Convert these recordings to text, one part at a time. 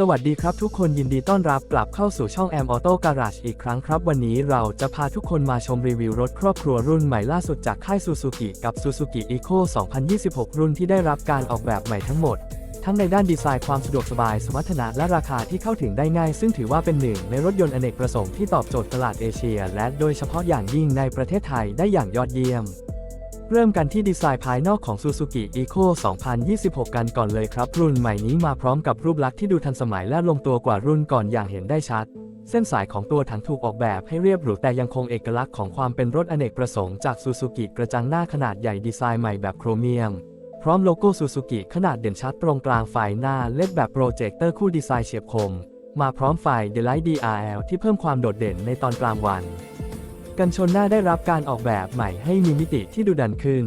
สวัสดีครับทุกคนยินดีต้อนรับกลับเข้าสู่ช่องแอมออโต้การา e อีกครั้งครับ วันนี้เราจะพาทุกคนมาชมรีวิวรถครอบครัวรุ่นใหม่ล่าสุดจากค่ายซูซูกิกับ Suzuki Eco 2026 รุ่นที่ได้รับการออกแบบใหม่ทั้งหมด ทั้งในด้านดีไซน์ความสะดวกสบาย สมรรถนะและราคาที่เข้าถึงได้ง่าย ซึ่งถือว่าเป็นหนึ่งในรถยนต์อเนกประสงค์ที่ตอบโจทย์ตลาดเอเชีย และโดยเฉพาะอย่างยิ่งในประเทศไทยได้อย่างยอดเยี่ยม เริ่มกันที่ดีไซน์ภายนอกของ Suzuki Eco 2026 กันก่อนเลยครับ รุ่นใหม่นี้มาพร้อมกับรูปลักษณ์ที่ดูทันสมัยและลงตัวกว่ารุ่นก่อนอย่างเห็นได้ชัด เส้นสายของตัวถังถูกออกแบบให้เรียบหรูแต่ยังคงเอกลักษณ์ของความเป็นรถอเนกประสงค์จาก Suzuki กระจังหน้าขนาดใหญ่ดีไซน์ใหม่แบบโครเมียม พร้อมโลโก้ Suzuki ขนาดเด่นชัดตรงกลางไฟหน้าเล็ดแบบโปรเจคเตอร์คู่ดีไซน์เฉียบคม มาพร้อมไฟ Daylight DRL ที่เพิ่มความโดดเด่นในตอนกลางวัน กันชนหน้าได้รับการออกแบบใหม่ให้มีมิติที่ดูดันขึ้น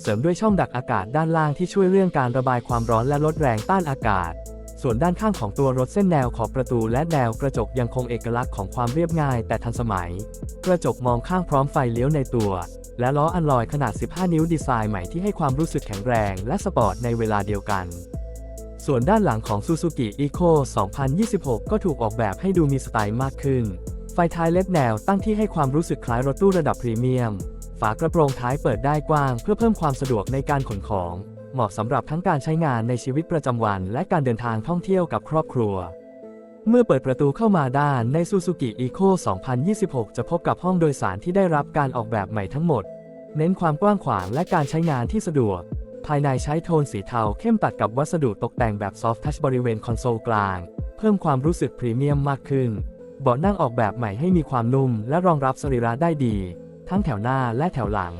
เสริมด้วยช่องดักอากาศด้านล่างที่ช่วยเรื่องการระบายความร้อนและลดแรงต้านอากาศ ส่วนด้านข้างของตัวรถเส้นแนวขอบประตูและแนวกระจกยังคงเอกลักษณ์ของความเรียบง่ายแต่ทันสมัย กระจกมองข้างพร้อมไฟเลี้ยวในตัว และล้ออันลอยขนาด 15 นิ้วดีไซน์ใหม่ที่ให้ความรู้สึกแข็งแรงและสปอร์ตในเวลาเดียวกันส่วนด้านหลังของ Suzuki Eco 2026 ก็ถูกออกแบบให้ดูมีสไตล์มากขึ้น ไฟท้ายเล็บแนวตั้งที่ให้ความรู้สึกคล้ายรถตู้ระดับพรีเมียม ฝากระโปรงท้ายเปิดได้กว้าง เพื่อเพิ่มความสะดวกในการขนของ เหมาะสำหรับทั้งการใช้งานในชีวิตประจำวัน และการเดินทางท่องเที่ยวกับครอบครัว เมื่อเปิดประตูเข้ามาด้านใน Suzuki Eco 2026 จะพบกับห้องโดยสารที่ได้รับการออกแบบใหม่ทั้งหมด เน้นความกว้างขวางและการใช้งานที่สะดวก ภายในใช้โทนสีเทาเข้มตัดกับวัสดุตกแต่งแบบซอฟท์ทัชบริเวณคอนโซลกลาง เพิ่มความรู้สึกพรีเมียมมากขึ้น เบาะนั่งออกแบบใหม่ให้มีความนุ่ม และรองรับสรีระได้ดี ทั้งแถวหน้าและแถวหลัง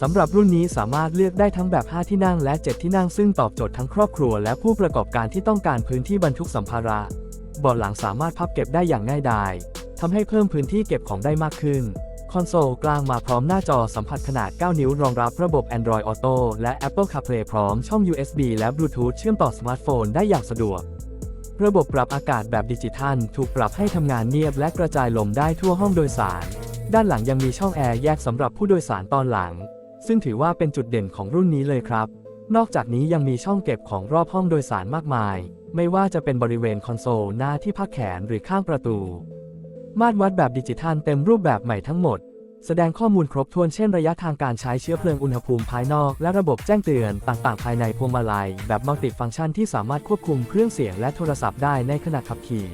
สำหรับรุ่นนี้สามารถเลือกได้ทั้งแบบ 5 ที่นั่งและ 7 ที่นั่งซึ่งตอบโจทย์ทั้งครอบครัว และผู้ประกอบการที่ต้องการพื้นที่บรรทุกสัมภาระเบาะหลังสามารถพับเก็บได้อย่างง่ายดายทำให้เพิ่มพื้นที่เก็บของได้มากขึ้น คอนโซลกลางมาพร้อมหน้าจอสัมผัสขนาด 9 นิ้วรองรับระบบ Android Auto และ Apple CarPlay พร้อมช่อง USB และ Bluetooth เชื่อมต่อสมาร์ทโฟนได้อย่างสะดวก ระบบปรับอากาศแบบดิจิทัล ถูกปรับให้ทำงานเงียบและกระจายลมได้ทั่วห้องโดยสาร ด้านหลังยังมีช่องแอร์แยกสำหรับผู้โดยสารตอนหลัง ซึ่งถือว่าเป็นจุดเด่นของรุ่นนี้เลยครับ นอกจากนี้ยังมีช่องเก็บของรอบห้องโดยสารมากมาย ไม่ว่าจะเป็นบริเวณคอนโซลหน้าที่พักแขนหรือข้างประตู มาตรวัดแบบดิจิทัลเต็มรูปแบบใหม่ทั้งหมด แสดงข้อมูลครบถ้วนเช่นระยะทางการใช้เชื้อเพลิงอุณหภูมิภายนอก และระบบแจ้งเตือนต่างๆ ภายในพวงมาลัย แบบมัลติฟังก์ชันที่สามารถควบคุมเครื่องเสียงและโทรศัพท์ได้ในขณะขับขี่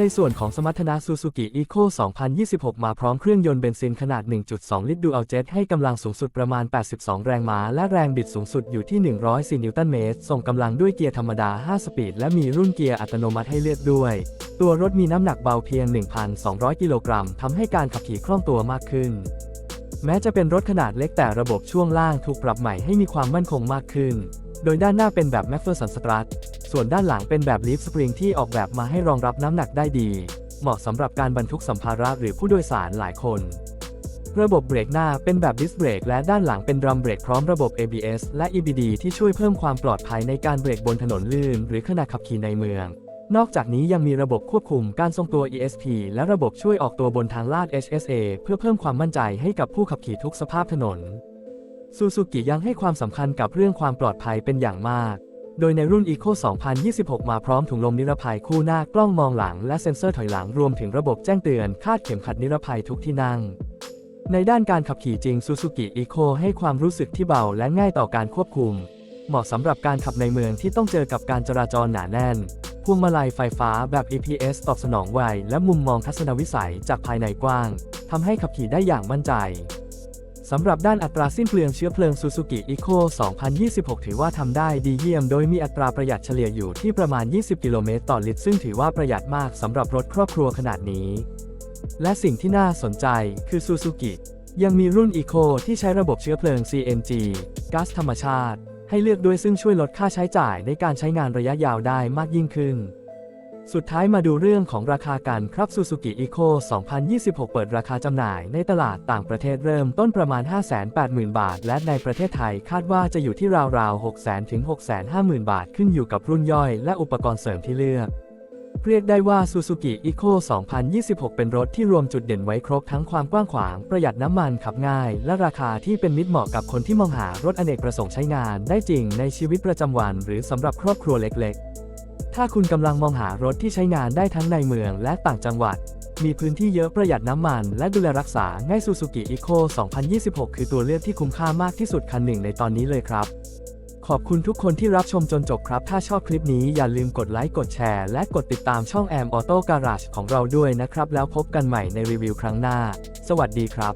ในส่วนของสมรรถนะ Suzuki Eco 2026 มาพร้อมเครื่องยนต์เบนซินขนาด 1.2 ลิตรดูอัลเจ็ตให้กำลังสูงสุดประมาณ 82 แรงม้า และแรงบิดสูงสุดอยู่ที่ 104 นิวตันเมตร ส่งกำลังด้วยเกียร์ธรรมดา 5 สปีด และมีรุ่นเกียร์อัตโนมัติให้เลือกด้วย ตัวรถมีน้ำหนักเบาเพียง 1,200 กิโลกรัม ทำให้การขับขี่คล่องตัวมากขึ้น แม้จะเป็นรถขนาดเล็กแต่ระบบช่วงล่างถูกปรับใหม่ให้มีความมั่นคงมากขึ้น โดยด้านหน้าเป็นแบบ McPherson Strut ส่วนด้านหลังเป็นแบบ Leaf Spring ที่ออกแบบมาให้รองรับน้ำหนักได้ดี เหมาะสำหรับการบรรทุกสัมภาระหรือผู้โดยสารหลายคน ระบบเบรกหน้าเป็นแบบดิสเบรกและด้านหลังเป็นดรัมเบรกพร้อมระบบ ABS และ EBD ที่ช่วยเพิ่มความปลอดภัยในการเบรกบนถนนลื่น หรือขณะขับขี่ในเมือง นอกจากนี้ยังมีระบบควบคุมการทรงตัว ESP และระบบช่วยออกตัวบนทางลาด HSA เพื่อเพิ่มความมั่นใจให้กับผู้ขับขี่ทุกสภาพถนนซูซูกิยังให้ความสำคัญกับเรื่องความปลอดภัยเป็นอย่างมาก โดยในรุ่น Eco 2026 มาพร้อมถุงลมนิรภัยคู่หน้ากล้องมองหลัง และเซ็นเซอร์ถอยหลังรวมถึงระบบแจ้งเตือนคาดเข็มขัดนิรภัยทุกที่นั่ง ในด้านการขับขี่จริง Suzuki Eco ให้ความรู้สึกที่เบาและง่ายต่อการควบคุม เหมาะสำหรับการขับในเมืองที่ต้องเจอกับการจราจรหนาแน่นพวงมาลัยไฟฟ้าแบบ EPS ตอบสนองไวและมุมมองทัศนวิสัยจากภายในกว้างทำให้ขับขี่ได้อย่างมั่นใจ สำหรับด้านอัตราสิ้นเปลืองเชื้อเพลิง Suzuki Eco 2026 ถือว่าทำได้ดีเยี่ยม โดยมีอัตราประหยัดเฉลี่ยอยู่ที่ประมาณ 20 กิโลเมตรต่อลิตร ซึ่งถือว่าประหยัดมากสำหรับรถครอบครัวขนาดนี้ และสิ่งที่น่าสนใจคือ Suzuki ยังมีรุ่น Eco ที่ใช้ระบบเชื้อเพลิง CNG ก๊าซธรรมชาติ ให้เลือกด้วยซึ่งช่วยลดค่าใช้จ่ายในการใช้งานระยะยาวได้มากยิ่งขึ้น สุดท้ายมาดูเรื่องของราคากันครับ Suzuki Eco 2026 เปิดราคาจำหน่ายในตลาดต่างประเทศเริ่มต้นประมาณ 580,000 บาท และในประเทศไทยคาดว่าจะอยู่ที่ราวๆ 600,000 ถึง 650,000 บาทขึ้นอยู่กับรุ่นย่อยและอุปกรณ์เสริมที่เลือกเรียกได้ว่า Suzuki Eco 2026 เป็นรถที่รวมจุดเด่นไว้ครบทั้งความกว้างขวาง ประหยัดน้ำมันขับง่าย และราคาที่เป็นมิตรเหมาะกับคนที่มองหารถอเนกประสงค์ใช้งาน ได้จริงในชีวิตประจำวัน หรือสำหรับครอบครัวเล็กๆ ถ้าคุณกำลังมองหารถที่ใช้งานได้ทั้งในเมืองและต่างจังหวัด มีพื้นที่เยอะประหยัดน้ำมัน และดูแลรักษาง่าย Suzuki Eco 2026 คือตัวเลือกที่คุ้มค่ามากที่สุดคันหนึ่งในตอนนี้เลยครับ ขอบคุณทุกคนที่รับชมจนจบครับ ถ้าชอบคลิปนี้อย่าลืมกดไลค์กดแชร์ และกดติดตามช่อง Am Auto Garage ของเราด้วยนะครับ แล้วพบกันใหม่ในรีวิวครั้งหน้า สวัสดีครับ